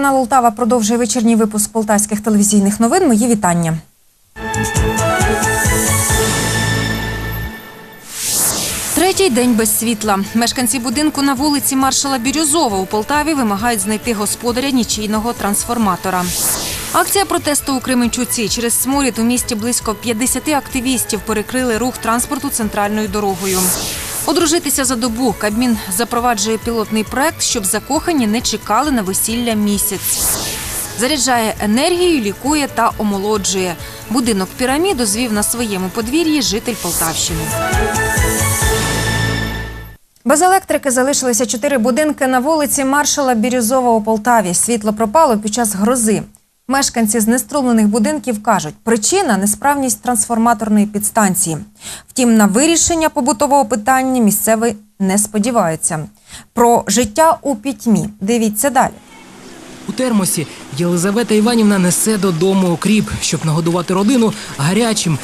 Телеканал Ултава продовжує вечірній випуск полтавських телевізійних новин. Мої вітання. Третій день без світла. Мешканці будинку на вулиці Маршала Бірюзова у Полтаві вимагають знайти господаря нічийного трансформатора. Акція протесту у Кременчуці через сморід у місті близько 50 активістів перекрили рух транспорту центральною дорогою. Одружитися за добу Кабмін запроваджує пілотний проект, щоб закохані не чекали на весілля місяць. Заряджає енергію, лікує та омолоджує. Будинок піраміду звів на своєму подвір'ї житель Полтавщини. Без електрики залишилися чотири будинки на вулиці Маршала Бірюзова у Полтаві. Світло пропало під час грози. Мешканці знеструмлених будинків кажуть, причина несправність трансформаторної підстанції. Втім, на вирішення побутового питання місцеві не сподіваються. Про життя у пітьмі. Дивіться далі. У термосі Єлизавета Іванівна несе додому окріп, щоб нагодувати родину гарячим.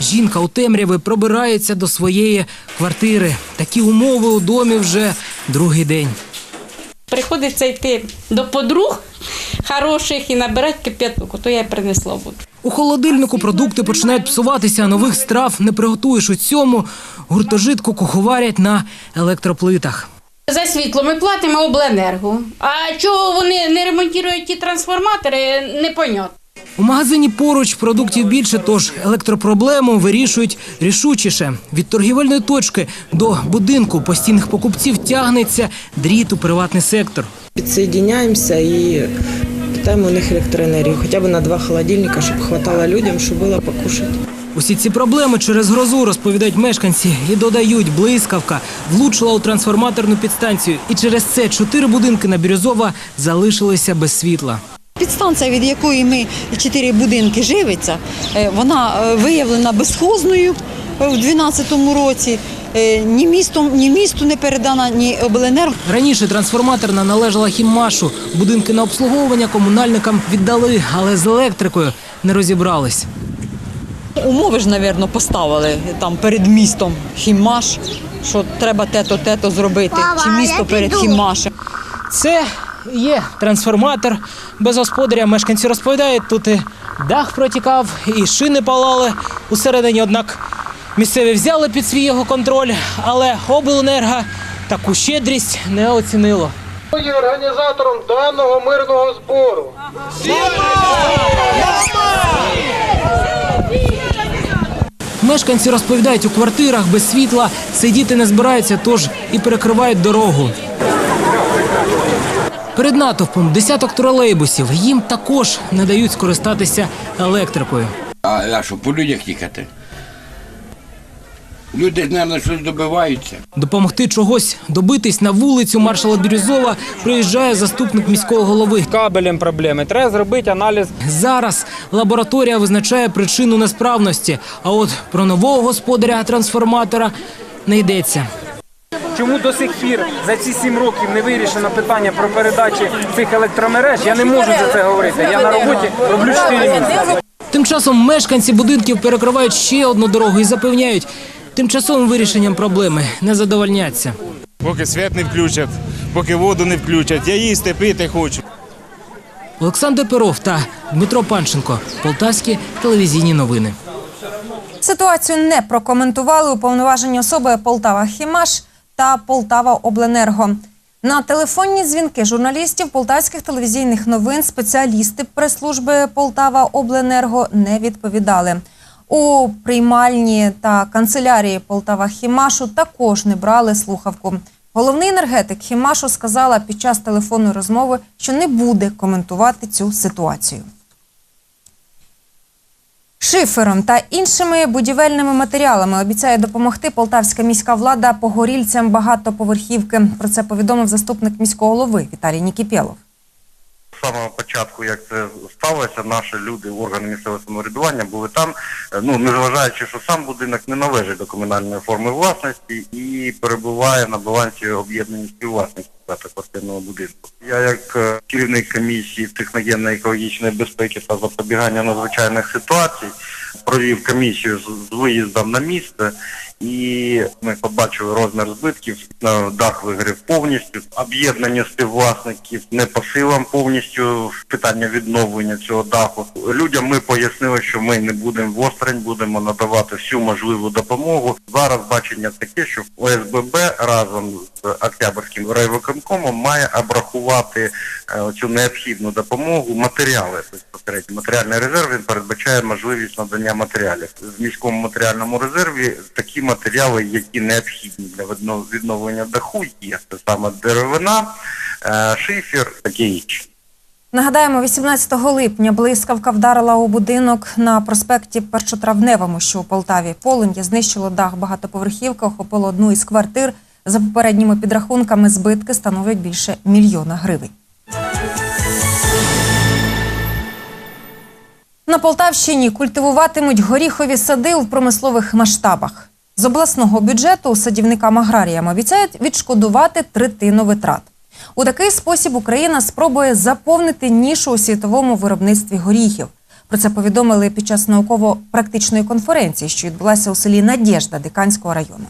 Жінка у темряві пробирається до своєї квартири. Такі умови у домі вже другий день. Приходиться йти до подруг хороших і набирати кип'яток, то я принесла воду. У холодильнику продукти починають псуватися, нових страв не приготуєш у цьому. Гуртожитку куховарять на електроплитах. За світло ми платимо обленерго. А чого вони не ремонтують ті трансформатори, непонятно. У магазині поруч продуктів більше, тож електропроблему вирішують рішучіше. Від торгівельної точки до будинку постійних покупців тягнеться дріт у приватний сектор. Підсоединяємося і питаємо у них електроенергію, хоча б на два холодильника, щоб хватало людям, щоб було покушати. Усі ці проблеми через грозу розповідають мешканці і додають, блискавка влучила у трансформаторну підстанцію. І через це чотири будинки на Бірюзова залишилися без світла. Підстанція, від якої ми чотири будинки живиться, е, вона е, виявлена безхозною е, в 2012 році. Ні містом, ні місту не передана, ні обленерго. Раніше трансформаторна належала хіммашу. Будинки на обслуговування комунальникам віддали, але з електрикою не розібрались. Умови ж, мабуть, поставили там перед містом хімаш, що треба те-то, те-то зробити. Чи місто перед хімашем. Це є трансформатор без господаря. Мешканці розповідають, тут і дах протікав, і шини палали усередині. Однак місцеві взяли під свій його контроль, але обленерго таку щедрість не оцінило. є організатором даного мирного збору. Мешканці розповідають, у квартирах без світла сидіти не збираються, тож і перекривають дорогу. Перед натовпом десяток тролейбусів. Їм також не дають скористатися електрикою. А, а що, по людях їхати? Люди, мабуть, щось добиваються. Допомогти чогось добитись на вулицю маршала Бірюзова приїжджає заступник міського голови. кабелем проблеми. Треба зробити аналіз Зараз лабораторія визначає причину несправності. А от про нового господаря трансформатора не йдеться. Чому до сих пір за ці сім років не вирішено питання про передачі цих електромереж? Я не можу за це говорити. Я на роботі роблю 4 місяці. Тим часом мешканці будинків перекривають ще одну дорогу і запевняють, тимчасовим вирішенням проблеми не задовольняться. Поки світ не включать, поки воду не включать, я їсти пити хочу. Олександр Перов та Дмитро Панченко. Полтавські телевізійні новини. Ситуацію не прокоментували уповноважені особи Полтава Хімаш та Полтава Обленерго. На телефонні дзвінки журналістів полтавських телевізійних новин спеціалісти прес-служби Полтава Обленерго не відповідали. У приймальні та канцелярії Полтава Хімашу також не брали слухавку. Головний енергетик Хімашу сказала під час телефонної розмови, що не буде коментувати цю ситуацію. Шифером та іншими будівельними матеріалами обіцяє допомогти полтавська міська влада погорільцям багатоповерхівки. Про це повідомив заступник міського голови Віталій Нікіпєлов. З самого початку, як це сталося, наші люди, органи місцевого самоврядування були там, е, ну незважаючи, що сам будинок не належить до комунальної форми власності і перебуває на балансі об'єднані співвласників багатоквартирного будинку. Я як е, керівник комісії техногенно-екологічної безпеки та запобігання надзвичайних ситуацій провів комісію з виїздом на місце і ми побачили розмір збитків. Дах вигорів повністю. Об'єднання співвласників не по силам повністю питання відновлення цього даху. Людям ми пояснили, що ми не будемо восторонь, будемо надавати всю можливу допомогу. Зараз бачення таке, що ОСББ разом з Октябрським райвиконкомом має обрахувати е, цю необхідну допомогу матеріали безпосередньо. Матеріальний резерв він передбачає можливість надання матеріалів. В міському матеріальному резерві такі матеріали, які необхідні для відно- відновлення даху, є це саме деревина, е, шифер, таке інше. Нагадаємо, 18 липня блискавка вдарила у будинок на проспекті Першотравневому, що у Полтаві. Полум'я знищило дах багатоповерхівки, охопило одну із квартир. За попередніми підрахунками, збитки становлять більше мільйона гривень. На Полтавщині культивуватимуть горіхові сади в промислових масштабах. З обласного бюджету садівникам аграріям обіцяють відшкодувати третину витрат. У такий спосіб Україна спробує заповнити нішу у світовому виробництві горіхів. Про це повідомили під час науково-практичної конференції, що відбулася у селі Надєжда Диканського району.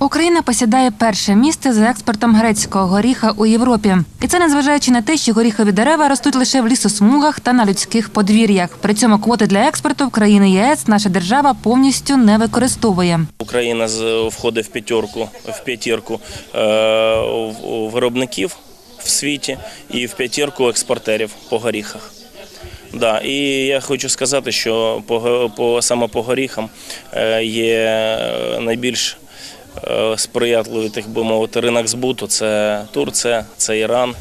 Україна посідає перше місце за експортом грецького горіха у Європі. І це незважаючи на те, що горіхові дерева ростуть лише в лісосмугах та на людських подвір'ях. При цьому квоти для експорту в країни ЄС наша держава повністю не використовує. Україна входить в п'ятерку, в п'ятірку е, виробників в світі і в п'ятірку експортерів по горіхах. Да, і я хочу сказати, що по, по саме по горіхам е, є е, найбільш сприятливий, так би мовити, ринок збуту. Це Турція, це Іран,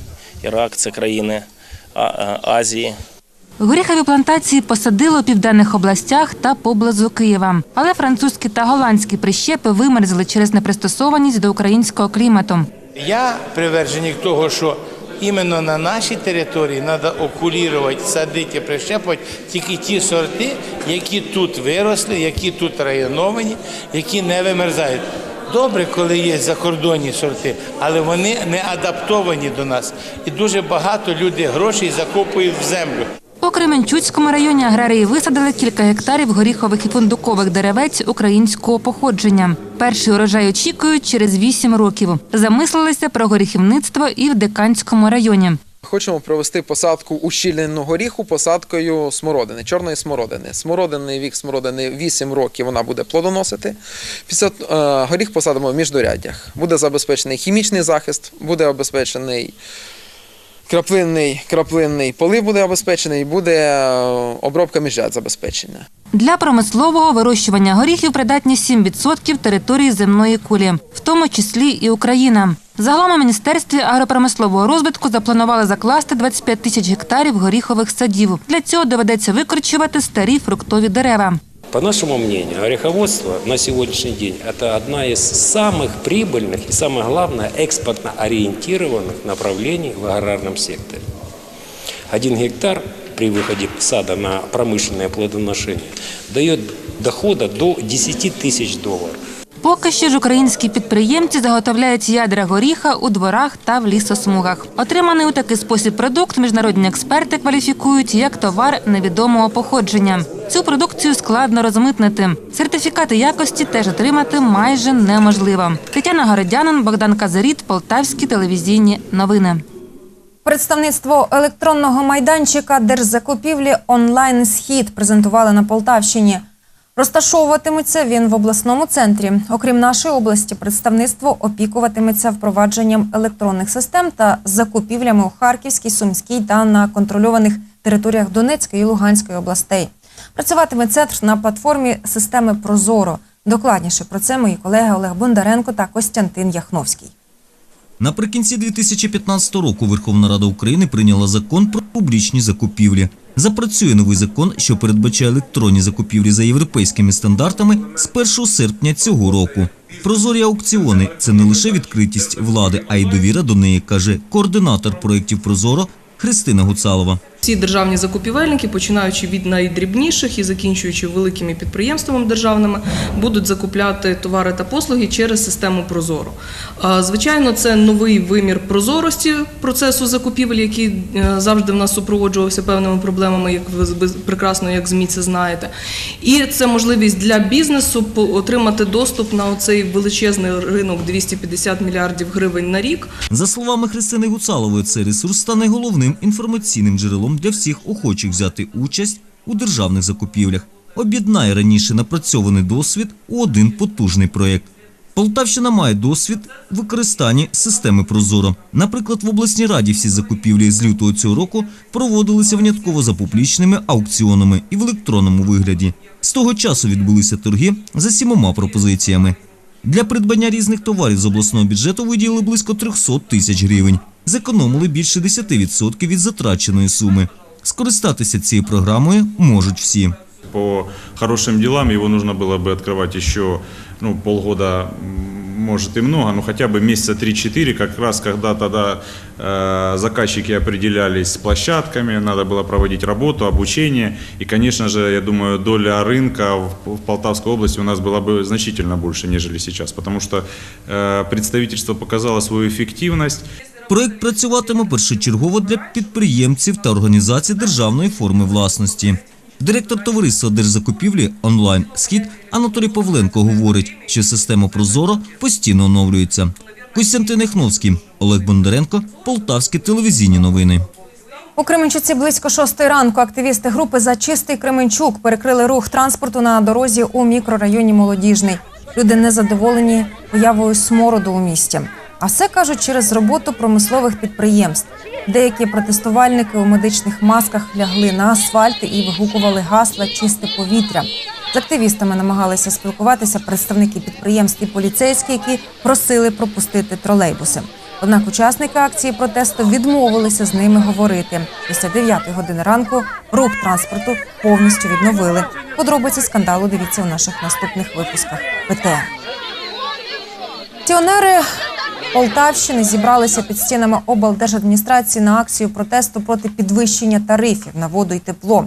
Ірак, це країни е, Азії. Горіхові плантації посадили у південних областях та поблизу Києва. Але французькі та голландські прищепи вимерзли через непристосованість до українського клімату. Я приверженик того, що іменно на нашій території треба окулірувати, садити, прищепувати тільки ті сорти, які тут виросли, які тут районовані, які не вимерзають. Добре, коли є закордонні сорти, але вони не адаптовані до нас. І дуже багато людей грошей закопують в землю. У Кременчуцькому районі аграрії висадили кілька гектарів горіхових і фундукових деревець українського походження. Перший урожай очікують через вісім років. Замислилися про горіхівництво і в Диканському районі. Хочемо провести посадку ущільненого горіху посадкою смородини, чорної смородини. Смородинний вік смородини 8 років вона буде плодоносити. Після е, горіх посадимо в міждоряддях. Буде забезпечений хімічний захист, буде обезпечений краплинний, краплинний полив буде обезпечений, буде е, обробка міжряд забезпечена. Для промислового вирощування горіхів придатні 7% території земної кулі, в тому числі і Україна. Загалом у міністерстві агропромислового розвитку запланували закласти 25 тисяч гектарів горіхових садів. Для цього доведеться викорчувати старі фруктові дерева. По нашему мнению, ореховодство на сегодняшний день – это одна из самых прибыльных и, самое главное, экспортно ориентированных направлений в аграрном секторе. Один гектар при выходе сада на промышленное плодоношение дает дохода до 10 тысяч долларов. Поки що ж українські підприємці заготовляють ядра горіха у дворах та в лісосмугах. Отриманий у такий спосіб продукт міжнародні експерти кваліфікують як товар невідомого походження. Цю продукцію складно розмитнити. Сертифікати якості теж отримати майже неможливо. Тетяна Городянин, Богдан Казаріт, Полтавські телевізійні новини. Представництво електронного майданчика держзакупівлі онлайн схід презентували на Полтавщині. Розташовуватиметься він в обласному центрі. Окрім нашої області, представництво опікуватиметься впровадженням електронних систем та закупівлями у Харківській, Сумській та на контрольованих територіях Донецької і Луганської областей. Працюватиме центр на платформі системи Прозоро. Докладніше про це мої колеги Олег Бондаренко та Костянтин Яхновський. Наприкінці 2015 року Верховна Рада України прийняла закон про публічні закупівлі. Запрацює новий закон, що передбачає електронні закупівлі за європейськими стандартами з 1 серпня цього року. Прозорі аукціони це не лише відкритість влади, а й довіра до неї, каже координатор проєктів Прозоро Христина Гуцалова. Всі державні закупівельники, починаючи від найдрібніших і закінчуючи великими підприємствами державними, будуть закупляти товари та послуги через систему Прозоро. Звичайно, це новий вимір прозорості процесу закупівель, який е, завжди в нас супроводжувався певними проблемами, як ви прекрасно, як ЗМІ це знаєте. І це можливість для бізнесу отримати доступ на оцей величезний ринок 250 мільярдів гривень на рік. За словами Христини Гуцалової, цей ресурс стане головним інформаційним джерелом для всіх охочих взяти участь у державних закупівлях. Об'єднає раніше напрацьований досвід у один потужний проєкт. Полтавщина має досвід використання системи Прозоро. Наприклад, в обласній раді всі закупівлі з лютого цього року проводилися винятково за публічними аукціонами і в електронному вигляді. З того часу відбулися торги за сімома пропозиціями. Для придбання різних товарів з обласного бюджету виділили близько 300 тисяч гривень Зекономили більше 10% від затраченої суми. Скористатися цією програмою можуть всі. По хорошим делам его нужно было бы открывать еще ну, полгода, м, может и много, но хотя бы месяца 3-4, как раз когда тогда э, заказчики определялись с площадками, надо было проводить работу, обучение. И, конечно же, я думаю, доля рынка в, в Полтавской области у нас была бы значительно больше, нежели сейчас, потому что э, представительство показало свою эффективность. Проект працюватиме першочергово для підприємців та організацій державної форми власності. Директор товариства держзакупівлі онлайн Схід Анатолій Павленко говорить, що система Прозоро постійно оновлюється. Костянтин Яхновський, Олег Бондаренко, Полтавські телевізійні новини. У Кременчуці близько шостої ранку активісти групи за чистий Кременчук перекрили рух транспорту на дорозі у мікрорайоні Молодіжний. Люди незадоволені появою смороду у місті. А все кажуть через роботу промислових підприємств. Деякі протестувальники у медичних масках лягли на асфальт і вигукували гасла чисте повітря. З активістами намагалися спілкуватися представники підприємств і поліцейські, які просили пропустити тролейбуси. Однак учасники акції протесту відмовилися з ними говорити. Після 9 години ранку рух транспорту повністю відновили. Подробиці скандалу дивіться у наших наступних випусках. ПТР. Пенсіонери Полтавщини зібралися під стінами облдержадміністрації на акцію протесту проти підвищення тарифів на воду і тепло.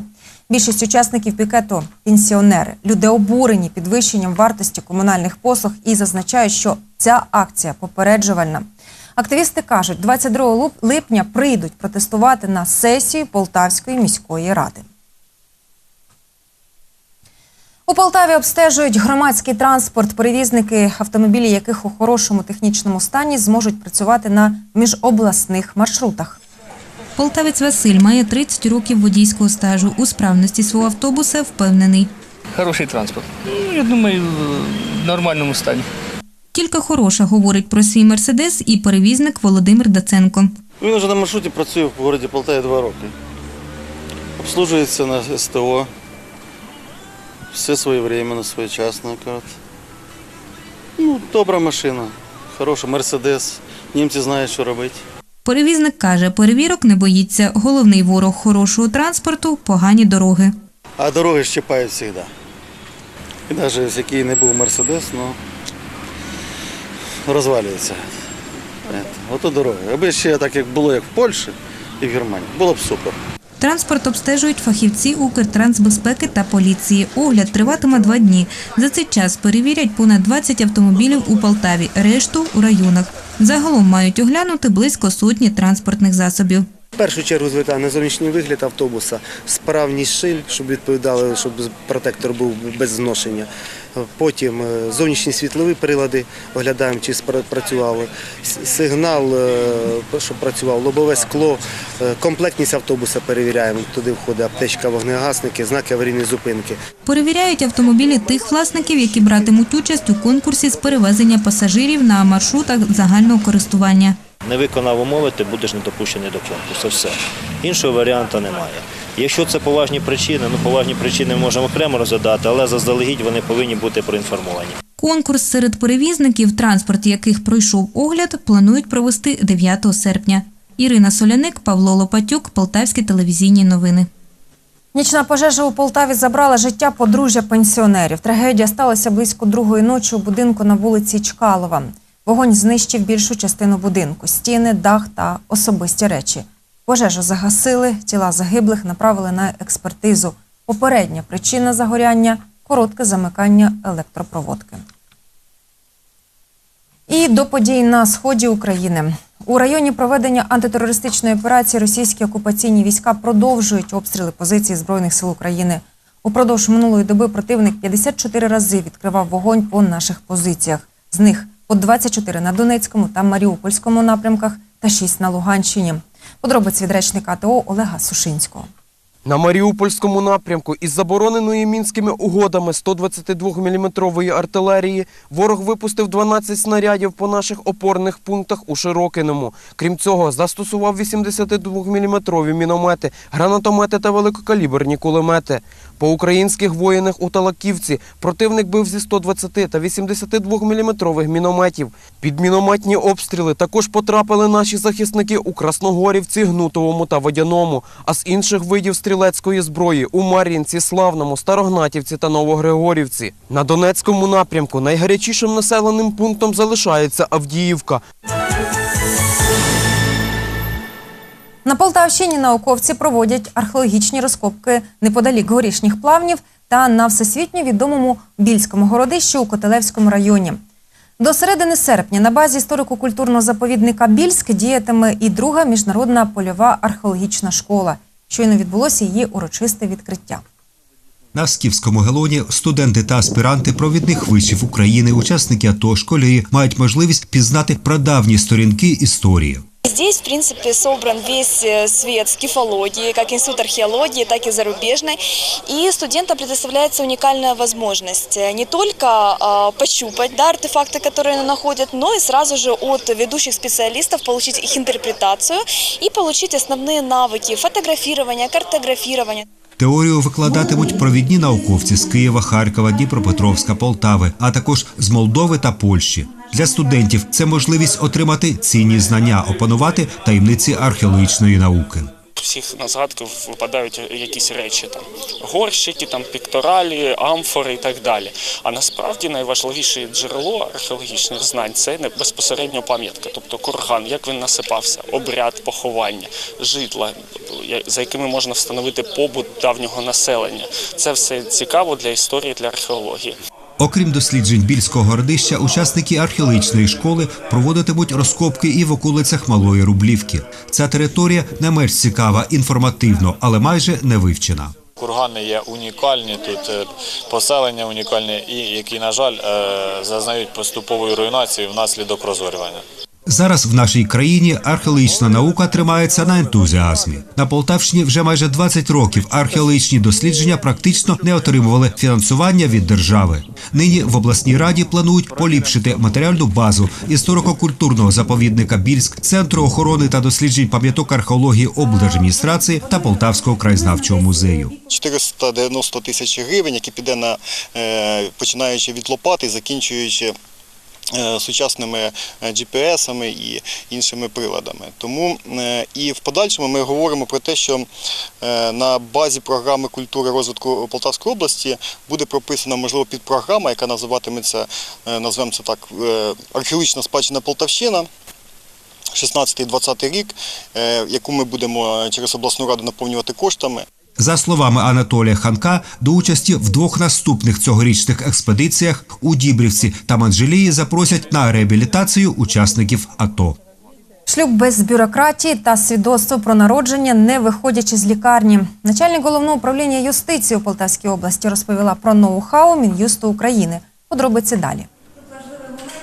Більшість учасників пікету пенсіонери. Люди обурені підвищенням вартості комунальних послуг і зазначають, що ця акція попереджувальна. Активісти кажуть, 22 луп- липня прийдуть протестувати на сесію Полтавської міської ради. У Полтаві обстежують громадський транспорт. Перевізники, автомобілі яких у хорошому технічному стані зможуть працювати на міжобласних маршрутах. Полтавець Василь має 30 років водійського стажу. У справності свого автобуса впевнений. Хороший транспорт. Ну, я думаю, в нормальному стані. Тільки хороша говорить про свій мерседес і перевізник Володимир Даценко. Він вже на маршруті працює в місті Полтаві два роки. Обслужується на СТО. Все своєвременно, своєчасно. Ну, добра машина, хороша, Мерседес. Німці знають, що робити. Перевізник каже, перевірок не боїться. Головний ворог хорошого транспорту погані дороги. А дороги щипають завжди. І навіть який не був Мерседес, ну розвалюється. Ото дороги. Аби ще так, як було, як в Польщі і в Германії, було б супер. Транспорт обстежують фахівці Укртрансбезпеки та поліції. Огляд триватиме два дні. За цей час перевірять понад 20 автомобілів у Полтаві, решту у районах. Загалом мають оглянути близько сотні транспортних засобів. В першу чергу звертаю на зовнішній вигляд автобуса, справність шин, щоб відповідали, щоб протектор був без зношення. Потім е, зовнішні світлові прилади оглядаємо, чи спра- працювали. Сигнал, е, щоб працював, лобове скло, е, комплектність автобуса перевіряємо. Туди входить аптечка, вогнегасники, знаки аварійної зупинки. Перевіряють автомобілі тих власників, які братимуть участь у конкурсі з перевезення пасажирів на маршрутах загального користування. Не виконав умови, ти будеш не допущений до конкурсу. Все. Іншого варіанту немає. Якщо це поважні причини, ну поважні причини ми можемо окремо розглядати, але заздалегідь вони повинні бути проінформовані. Конкурс серед перевізників, транспорт яких пройшов огляд, планують провести 9 серпня. Ірина Соляник, Павло Лопатюк, Полтавські телевізійні новини. Нічна пожежа у Полтаві забрала життя подружжя пенсіонерів. Трагедія сталася близько другої ночі у будинку на вулиці Чкалова. Вогонь знищив більшу частину будинку: стіни, дах та особисті речі. Пожежу загасили, тіла загиблих направили на експертизу. Попередня причина загоряння коротке замикання електропроводки. І до подій на сході України. У районі проведення антитерористичної операції російські окупаційні війська продовжують обстріли позицій Збройних сил України. Упродовж минулої доби противник 54 рази відкривав вогонь по наших позиціях. З них по 24 на Донецькому та Маріупольському напрямках та 6 на Луганщині. Подробиці від речника АТО Олега Сушинського. На Маріупольському напрямку із забороненої мінськими угодами 122-мм артилерії ворог випустив 12 снарядів по наших опорних пунктах у Широкиному. Крім цього, застосував 82-мм міномети, гранатомети та великокаліберні кулемети. По українських воїнах у Талаківці противник бив зі 120 та 82-мм мінометів. Під мінометні обстріли також потрапили наші захисники у Красногорівці, Гнутовому та Водяному, а з інших видів стрілецької зброї у Мар'їнці, Славному, Старогнатівці та Новогригорівці. На Донецькому напрямку найгарячішим населеним пунктом залишається Авдіївка. На Полтавщині науковці проводять археологічні розкопки неподалік горішніх плавнів та на всесвітньо відомому Більському городищі у Котелевському районі. До середини серпня на базі історико-культурного заповідника Більськ діятиме і друга міжнародна польова археологічна школа. Щойно відбулося її урочисте відкриття. На Скіфському гелоні студенти та аспіранти провідних вишів України, учасники АТО, школярі мають можливість пізнати прадавні сторінки історії. Здесь, в принципе, собран весь э, свет скифологии, как институт археологии, так и зарубежной. И студентам предоставляется уникальная возможность э, не только э, пощупать да, артефакты, которые они находят, но и сразу же от ведущих специалистов получить их интерпретацию и получить основные навыки фотографирования, картографирования. Теорію викладатимуть провідні науковці з Києва, Харкова, Дніпропетровська, Полтави, а також з Молдови та Польщі. Для студентів це можливість отримати цінні знання, опанувати таємниці археологічної науки. Всіх на згадку випадають якісь речі там горщики, там пікторалі, амфори і так далі. А насправді найважливіше джерело археологічних знань це не безпосередньо пам'ятка, тобто курган, як він насипався, обряд поховання, житла, за якими можна встановити побут давнього населення. Це все цікаво для історії, для археології. Окрім досліджень більського городища, учасники археологічної школи проводитимуть розкопки і в околицях Малої Рублівки. Ця територія не менш цікава, інформативно, але майже не вивчена. Кургани є унікальні, тут е, поселення унікальні, і які, на жаль, е, зазнають поступової руйнації внаслідок розорювання. Зараз в нашій країні археологічна наука тримається на ентузіазмі. На Полтавщині вже майже 20 років археологічні дослідження практично не отримували фінансування від держави. Нині в обласній раді планують поліпшити матеріальну базу історико-культурного заповідника Більськ, центру охорони та досліджень пам'яток археології облдержадміністрації та Полтавського краєзнавчого музею. 490 тисяч гривень, які піде на е, починаючи від лопати, закінчуючи. Е, Сучасними е, GPS-ами і іншими приладами. Тому е, і в подальшому ми говоримо про те, що на базі програми культури розвитку Полтавської області буде прописана можливо підпрограма, яка називатиметься, назвемо це так, археологічна спадщина Полтавщина. 16-20 рік, яку ми будемо через обласну раду наповнювати коштами. За словами Анатолія Ханка, до участі в двох наступних цьогорічних експедиціях у Дібрівці та Манжелії запросять на реабілітацію учасників АТО. Шлюб без бюрократії та свідоцтво про народження, не виходячи з лікарні. Начальник головного управління юстиції у Полтавській області розповіла про ноу-хау Мін'юсту України. Подробиці далі.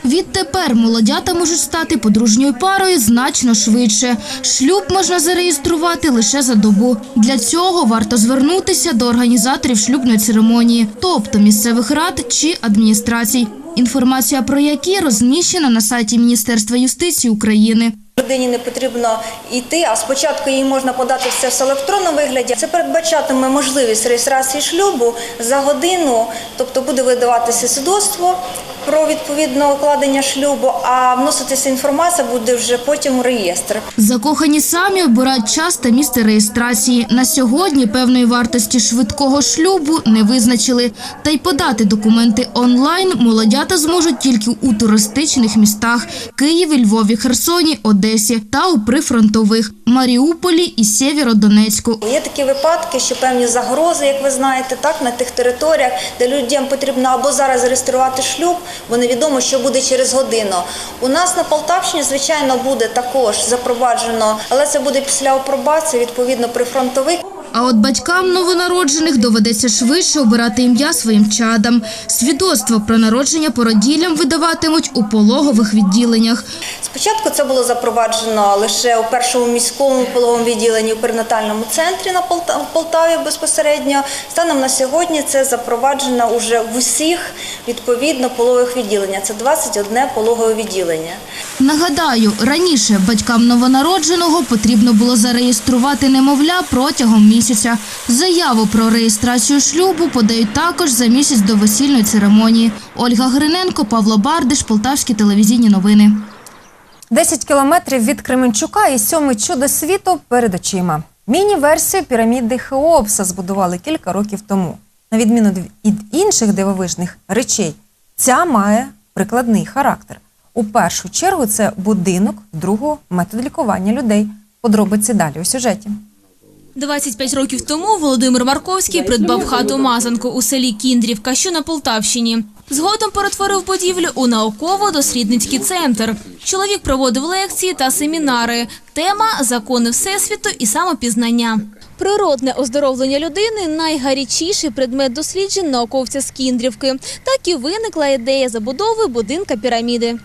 Відтепер молодята можуть стати подружньою парою значно швидше. Шлюб можна зареєструвати лише за добу. Для цього варто звернутися до організаторів шлюбної церемонії, тобто місцевих рад чи адміністрацій. Інформація про які розміщена на сайті Міністерства юстиції України. Людині не потрібно йти, а спочатку їй можна подати все в електронному вигляді. Це передбачатиме можливість реєстрації шлюбу за годину, тобто буде видаватися свідоцтво про відповідне укладення шлюбу, а вноситися інформація буде вже потім у реєстр. Закохані самі обирають час та місце реєстрації. На сьогодні певної вартості швидкого шлюбу не визначили. Та й подати документи онлайн молодята зможуть тільки у туристичних містах Києві, Львові, Херсоні, Одесі та у прифронтових Маріуполі і Сєвєродонецьку. Є такі випадки, що певні загрози, як ви знаєте, так на тих територіях, де людям потрібно або зараз зареєструвати шлюб, бо невідомо, що буде через годину. У нас на Полтавщині, звичайно, буде також запроваджено, але це буде після апробації, відповідно, прифронтових. А от батькам новонароджених доведеться швидше обирати ім'я своїм чадам. Свідоцтво про народження породіллям видаватимуть у пологових відділеннях. Спочатку це було запроваджено лише у першому міському пологовому відділенні у перинатальному центрі на Полтаві безпосередньо. Станом на сьогодні це запроваджено уже в усіх відповідно пологових відділеннях. Це 21 пологове відділення. Нагадаю, раніше батькам новонародженого потрібно було зареєструвати немовля протягом місяця. Заяву про реєстрацію шлюбу подають також за місяць до весільної церемонії. Ольга Гриненко, Павло Бардиш, Полтавські телевізійні новини. 10 кілометрів від Кременчука і сьоме чудо світу перед очима. Міні-версію піраміди Хеопса збудували кілька років тому. На відміну від інших дивовижних речей, ця має прикладний характер. У першу чергу це будинок, другу метод лікування людей. Подробиці далі у сюжеті. 25 років тому Володимир Марковський придбав хату Мазанку у селі Кіндрівка, що на Полтавщині. Згодом перетворив будівлю у науково-дослідницький центр. Чоловік проводив лекції та семінари. Тема закони всесвіту і самопізнання. Природне оздоровлення людини найгарячіший предмет досліджень науковця з Кіндрівки. Так і виникла ідея забудови будинка піраміди.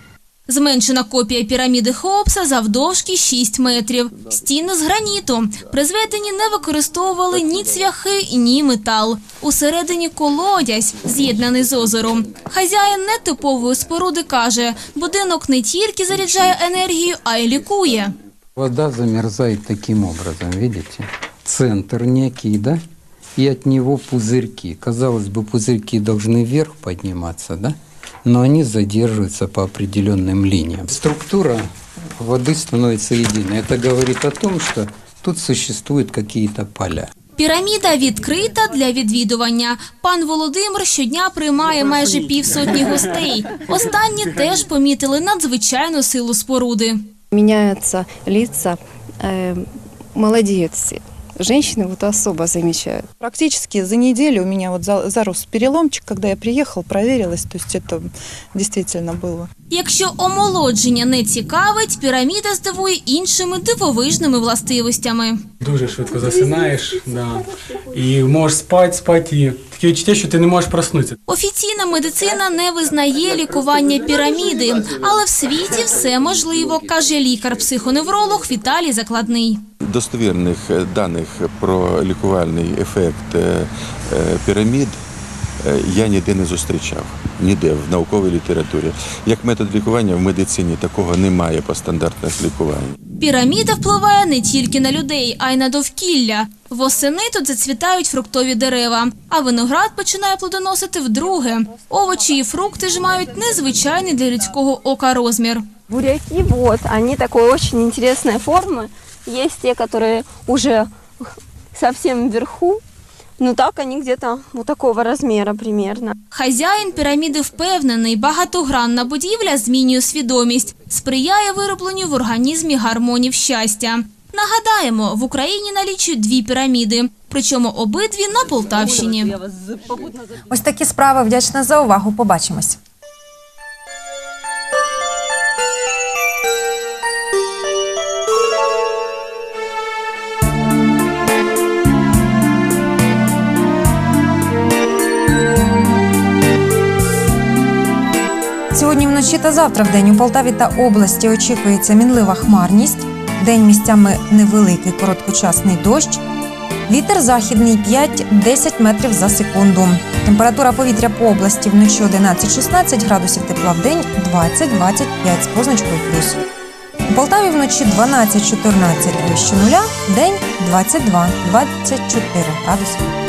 Зменшена копія піраміди Хеопса завдовжки 6 метрів. Стіни з граніту. При зведенні не використовували ні цвяхи, ні метал. Усередині колодязь, з'єднаний з озером. Хазяїн нетипової споруди каже, будинок не тільки заряджає енергію, а й лікує. Вода замерзает таким образом, видите? Центр некий, да? И от него пузырьки. Казалось бы, пузырьки должны вверх подниматься, да? Но они задерживаются по определенным линиям. Структура воды становится единой. Это говорит о том, что тут существуют какие-то поля. Піраміда відкрита для відвідування. Пан Володимир щодня приймає майже півсотні гостей. Останні теж помітили надзвичайну силу споруди. меняются лица, э, молодеют все. Женщины вот особо замечают. Практически за неделю у меня вот за- зарос переломчик, когда я приехал, проверилась, то есть это действительно было. Якщо омолодження не цікавить, піраміда здивує іншими дивовижними властивостями. Дуже швидко засинаєш, да. і можеш спати, спати, і таке відчуття, що ти не можеш проснутися. Офіційна медицина не визнає лікування піраміди, але в світі все можливо, каже лікар-психоневролог Віталій Закладний. достовірних е, даних про лікувальний ефект е, е, пірамід я ніде не зустрічав, ніде в науковій літературі. Як метод лікування в медицині такого немає по стандартних лікувань. Піраміда впливає не тільки на людей, а й на довкілля. Восени тут зацвітають фруктові дерева, а виноград починає плодоносити вдруге. Овочі і фрукти ж мають незвичайний для людського ока розмір. Буряки, вот, они такой очень интересной формы. Есть те, которые уже совсем вверху, но так они где-то вот такого размера примерно. Хазяїн піраміди впевнений, багатогранна будівля змінює свідомість, сприяє виробленню в організмі гормонів щастя. Нагадаємо, в Україні налічують дві піраміди, причому обидві на Полтавщині. Ось такі справи. Вдячна за увагу. Побачимось. Вночі та завтра в день у Полтаві та області очікується мінлива хмарність. День місцями невеликий короткочасний дощ. Вітер західний 5-10 метрів за секунду. Температура повітря по області вночі 11-16 градусів тепла в день 20-25 з позначкою плюс. У Полтаві вночі 12-14 вище нуля, день 22-24 градуси.